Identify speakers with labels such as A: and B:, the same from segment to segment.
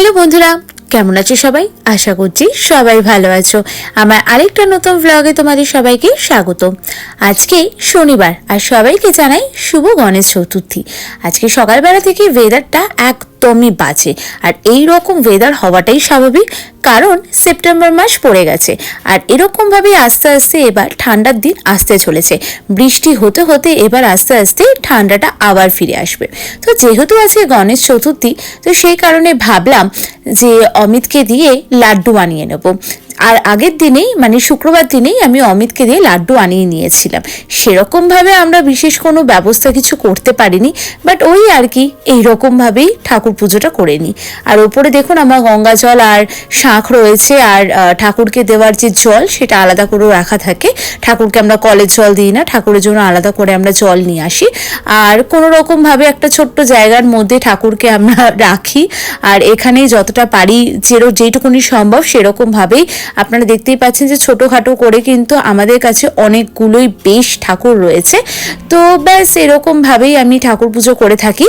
A: Hello বন্ধুরা, কেমন আছো সবাই? আশা করছি সবাই ভালো আছো। আমার আরেকটা নতুন ব্লগে তোমাদের সবাইকে স্বাগত আজকে শনিবার, আর সবাইকে জানাই শুভ গণেশ চতুর্থী। আজকে সকালবেলা থেকে ওয়েদারটা একদমই বাজে। আর এই রকম ওয়েদার হওয়াটাই স্বাভাবিক, কারণ সেপ্টেম্বর মাস পড়ে গেছে। আর এরকমভাবেই আস্তে আস্তে এবার ঠান্ডার দিন আসতে চলেছে। বৃষ্টি হতে হতে এবার আস্তে আস্তে ঠান্ডাটা আবার ফিরে আসবে। তো যেহেতু আজকে গণেশ চতুর্থী, তো সেই কারণে ভাবলাম যে অমিতকে দিয়ে লাড্ডু বানিয়ে নেব। আর আগের দিনেই মানে শুক্রবার দিনেই আমি অমিতকে দিয়ে লাড্ডু আনিয়ে নিয়েছিলাম। সেরকমভাবে আমরা বিশেষ কোনো ব্যবস্থা কিছু করতে পারিনি, বাট ওই আর কি, এইরকমভাবেই ঠাকুর পুজোটা করে নিই। আর ওপরে দেখুন আমার গঙ্গা জল আর শাঁখ রয়েছে, আর ঠাকুরকে দেওয়ার যে জল, সেটা আলাদা করে রাখা থাকে। ঠাকুরকে আমরা কলের জল দিই না, ঠাকুরের জন্য আলাদা করে আমরা জল নিয়ে আসি। আর কোনো রকমভাবে একটা ছোট্ট জায়গার মধ্যে ঠাকুরকে আমরা রাখি। আর এখানে যতটা পারি, যেরো যেটুকুনি সম্ভব সেরকমভাবেই আপনারা দেখতেই পাচ্ছেন যে ছোটোখাটো করে কিন্তু আমাদের কাছে অনেকগুলোই বেশ ঠাকুর রয়েছে। তো ব্যাস, এরকমভাবেই আমি ঠাকুর পুজো করে থাকি।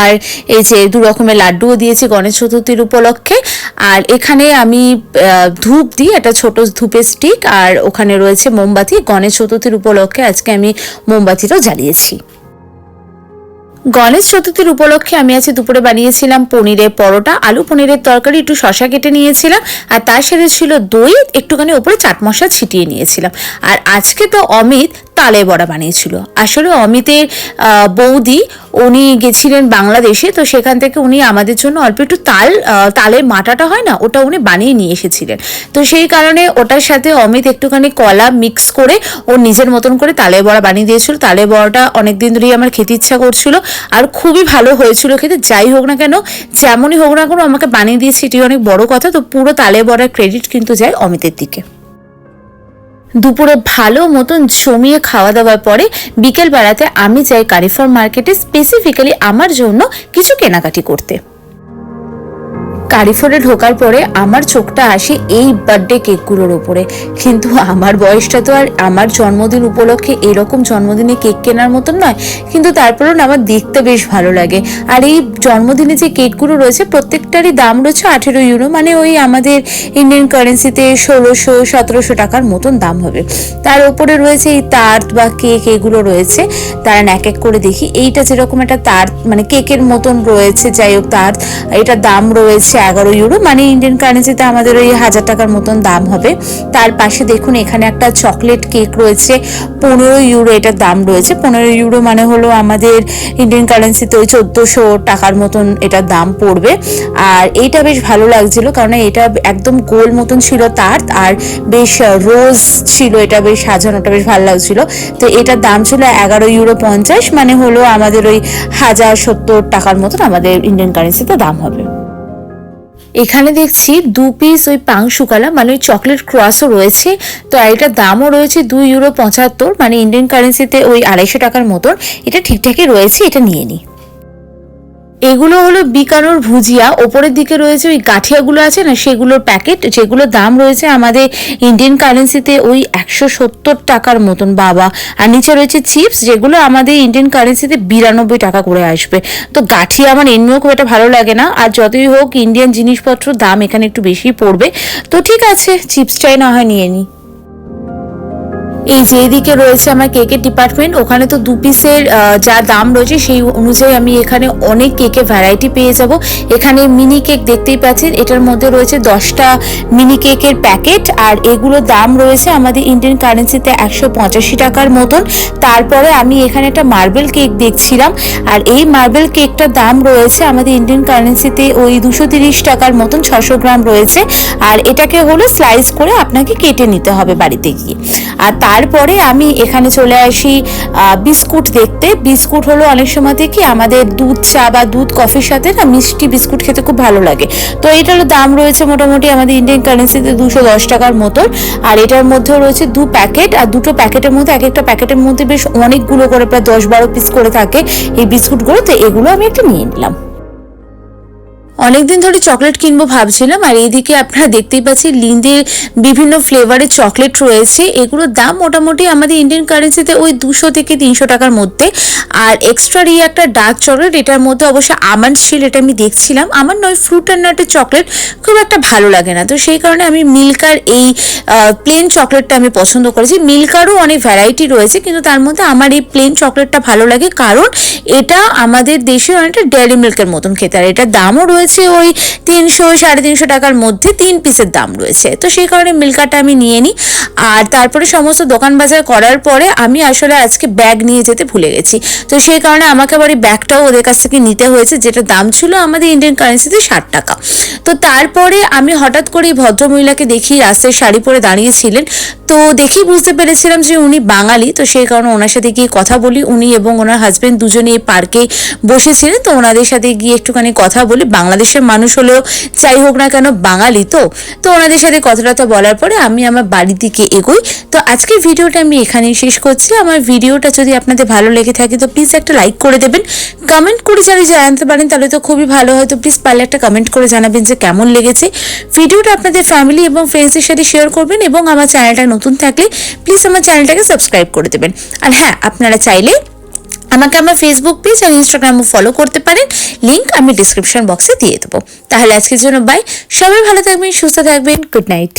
A: আর এই যে দু রকমের লাড্ডুও দিয়েছি গণেশ চতুর্থীর উপলক্ষে। আর এখানে আমি ধূপ দিই, একটা ছোট ধূপের স্টিক আর ওখানে রয়েছে মোমবাতি। গণেশ চতুর্থীর উপলক্ষে আজকে আমি মোমবাতিটাও জ্বালিয়েছি। গণেশ চতুর্থীর উপলক্ষে আমি আজকে দুপুরে বানিয়েছিলাম পনিরের পরোটা, আলু পনিরের তরকারি, একটু শশা কেটে নিয়েছিলাম, আর তার সাথে ছিল দই, একটুখানি ওপরে চাট মশলা ছিটিয়ে নিয়েছিলাম। আর আজকে তো অমিত তালে বড়া বানিয়েছিল। আসলে অমিতের বৌদি উনি গেছিলেন বাংলাদেশে, তো সেখান থেকে উনি আমাদের জন্য অল্প একটু তাল তালের মাটাটা হয় না, ওটা উনি বানিয়ে নিয়ে এসেছিলেন। তো সেই কারণে ওটার সাথে অমিত একটুখানি কলা মিক্স করে ও নিজের মতন করে তালের বড়া বানিয়ে দিয়েছিল। তালের বড়াটা অনেকদিন ধরেই আমার খেতে ইচ্ছা করছিল আর খুবই ভালো হয়েছিল খেতে। যাই হোক না কেন, যেমনই হোক না কেন আমাকে বানিয়ে দিয়েছে, এটি অনেক বড় কথা, তো পুরো তালে বড়ার ক্রেডিট কিন্তু যায় অমিতের দিকে। দুপুরে ভালো মতন জমিয়ে খাওয়া দাওয়ার পরে বিকেল বেলাতে আমি যাই কারিফর মার্কেটে স্পেসিফিক্যালি আমার জন্য কিছু কেনাকাটি করতে। কারিফোরে ঢোকার পরে আমার চোখটা আসে এই বার্থডে কেকগুলোর উপরে। কিন্তু আমার বয়সটা তো আর আমার জন্মদিন উপলক্ষে এরকম জন্মদিনে কেক কেনার মতন নয়, কিন্তু তারপরেও না আমার দেখতে বেশ ভালো লাগে। আর এই জন্মদিনে যে কেকগুলো রয়েছে প্রত্যেকটারই দাম রয়েছে আঠেরো ইউরো মানে ওই আমাদের ইন্ডিয়ান কারেন্সিতে ষোলোশো, সতেরোশো টাকার মতন দাম হবে। তার উপরে রয়েছে এই তার্ত বা কেক এগুলো রয়েছে। তারা এক এক করে দেখি। এইটা যেরকম একটা তার মানে কেকের মতন রয়েছে, যাই হোক তার এটার দাম রয়েছে এগারো ইউরো মানে ইন্ডিয়ান কারেন্সিতে আমাদের ওই হাজার টাকার মতন দাম হবে। তার পাশে দেখুন, এখানে একটা চকলেট কেক রয়েছে, পনেরো ইউরো এটার দাম রয়েছে। পনেরো ইউরো মানে হলো আমাদের ইন্ডিয়ান কারেন্সিতে ওই চোদ্দোশো টাকার মতন এটার দাম পড়বে। আর এইটা বেশ ভালো লাগছিল, কারণ এটা একদম গোল মতন ছিল তার, আর বেশ রোজ ছিল এটা বেশ সাজানোটা বেশ ভালো লাগছিল। তো এটার দাম ছিল এগারো ইউরো পঞ্চাশ মানে হলো আমাদের ওই হাজার সত্তর টাকার মতন আমাদের ইন্ডিয়ান কারেন্সিতে দাম হবে। এখানে দেখছি দু পিস ওই পাং শুকালা মানে ওই চকলেট ক্রসও রয়েছে। তো আর এটার দামও রয়েছে দুই ইউরো পঁচাত্তর মানে ইন্ডিয়ান কারেন্সিতে ওই আড়াইশো টাকার মতন। এটা ঠিকঠাকই রয়েছে, এটা নিয়ে নিই এগুলো হলো বিকানোর ভুজিয়া। ওপরের দিকে রয়েছে ওই গাঠিয়াগুলো আছে না, সেগুলোর প্যাকেট, যেগুলোর দাম রয়েছে আমাদের ইন্ডিয়ান কারেন্সিতে ওই একশো সত্তর টাকার মতন বাবা। আর নিচে রয়েছে চিপস যেগুলো আমাদের ইন্ডিয়ান কারেন্সিতে বিরানব্বই টাকা করে আসবে। তো গাঠিয়া আমার এমনিও খুব একটা ভালো লাগে না। আর যতই হোক ইন্ডিয়ান জিনিসপত্র দাম এখানে একটু বেশি পড়বে। তো ঠিক আছে চিপসটাই না হয় নিয়ে নিই এই যে এদিকে রয়েছে আমার কেকের ডিপার্টমেন্ট ওখানে তো দু পিসের যা দাম রয়েছে সেই অনুযায়ী আমি এখানে অনেক কেকের ভ্যারাইটি পেয়ে যাব। এখানে মিনি কেক দেখতেই পাচ্ছেন, এটার মধ্যে রয়েছে দশটা মিনি কেকের প্যাকেট আর এগুলোর দাম রয়েছে আমাদের ইন্ডিয়ান কারেন্সিতে একশো পঁচাশি টাকার মতন। তারপরে আমি এখানে একটা মার্বেল কেক দেখছিলাম, আর এই মার্বেল কেকটার দাম রয়েছে আমাদের ইন্ডিয়ান কারেন্সিতে ওই দুশো তিরিশ টাকার মতন, ছশো গ্রাম রয়েছে। আর এটাকে হলো স্লাইস করে আপনাকে কেটে নিতে হবে বাড়িতে গিয়ে। আর তারপরে আমি এখানে চলে আসি বিস্কুট দেখতে। বিস্কুট হলো অনেক সময় কি আমাদের দুধ, চা বা দুধ, কফির সাথে না মিষ্টি বিস্কুট খেতে খুব ভালো লাগে। তো এটারও দাম রয়েছে মোটামুটি আমাদের ইন্ডিয়ান কারেন্সিতে দুশো দশ টাকার মতন। আর এটার মধ্যেও রয়েছে দু প্যাকেট। আর দুটো প্যাকেটের মধ্যে, এক একটা প্যাকেটের মধ্যে বেশ অনেকগুলো করে, প্রায় দশ বারো পিস করে থাকে এই বিস্কুটগুলো। তো এগুলো আমি একটা নিয়ে নিলাম। অনেকদিন ধরে চকলেট কিনবো ভাবছিলাম, আর এইদিকে আপনারা দেখতেই পাচ্ছি লিন্দের বিভিন্ন ফ্লেভারের চকলেট রয়েছে। এগুলোর দাম মোটামুটি আমাদের ইন্ডিয়ান কারেন্সিতে ওই দুশো থেকে তিনশো টাকার মধ্যে। আর এক্সট্রা এই একটা ডার্ক চকলেট এটার মধ্যে অবশ্য আমন্ড ছিল এটা আমি দেখছিলাম। আমার নয় ফ্রুট অ্যান্ড নাটের চকলেট খুব একটা ভালো লাগে না। তো সেই কারণে আমি মিল্কার এই প্লেন চকলেটটা আমি পছন্দ করেছি। মিল্কারও অনেক ভ্যারাইটি রয়েছে, কিন্তু তার মধ্যে আমার এই প্লেন চকলেটটা ভালো লাগে। কারণ এটা আমাদের দেশে অনেকটা ডেয়ারি মিল্কের মতন খেতে আর এটার দামও রয়েছে ওই তিনশো, সাড়ে তিনশো টাকার মধ্যে তিন পিসের দাম রয়েছে। তো সেই কারণে মিল্কাটা আমি নিয়ে নিই। আর তারপরে সমস্ত দোকান বাজার করার পরে আমি আসলে আজকে ব্যাগ নিয়ে যেতে ভুলে গেছি। তো সেই কারণে আমাকে আবার এই ব্যাগটাও ওদের কাছ থেকে নিতে হয়েছে যেটা দাম ছিল আমাদের ইন্ডিয়ান কারেন্সিতে ষাট টাকা। তো তারপরে আমি হঠাৎ করে ভদ্রমহিলাকে দেখি রাস্তায় শাড়ি পরে দাঁড়িয়েছিলেন। তো দেখেই বুঝতে পেরেছিলাম যে উনি বাঙালি। তো সেই কারণে ওনার সাথে গিয়ে কথা বলি। উনি এবং ওনার হাজব্যান্ড দুজনে এই পার্কে বসেছিলেন। তো ওনাদের সাথে গিয়ে একটুখানি কথা বলি বাংলাদেশের মানুষ হলেও যাই হোক না কেন বাঙালি তো তো ওনাদের সাথে কথাটা বলার পরে আমি আমার বাড়ির দিকে এগোই। তো আজকের ভিডিওটা আমি এখানেই শেষ করছি। আমার ভিডিওটা যদি আপনাদের ভালো লেগে থাকে তো প্লিজ একটা লাইক করে দেবেন। কমেন্ট করে যদি জানাতে পারেন তাহলে তো খুবই ভালো হয়। তো প্লিজ পারলে একটা কমেন্ট করে জানাবেন যে কেমন লেগেছে। ভিডিওটা আপনাদের ফ্যামিলি এবং ফ্রেন্ডসের সাথে শেয়ার করবেন এবং আমার চ্যানেলটা নতুন থাকলে প্লিজ আমার চ্যানেলটাকে সাবস্ক্রাইব করে দেবেন। আর হ্যাঁ আপনারা চাইলে আমাকে আমার ফেসবুক পেজ আর ইনস্টাগ্রামও ফলো করতে পারেন। লিঙ্ক আমি ডিসক্রিপশন বক্সে দিয়ে দেবো। তাহলে আজকের জন্য বাই সবাই ভালো থাকবেন, সুস্থ থাকবেন। Good night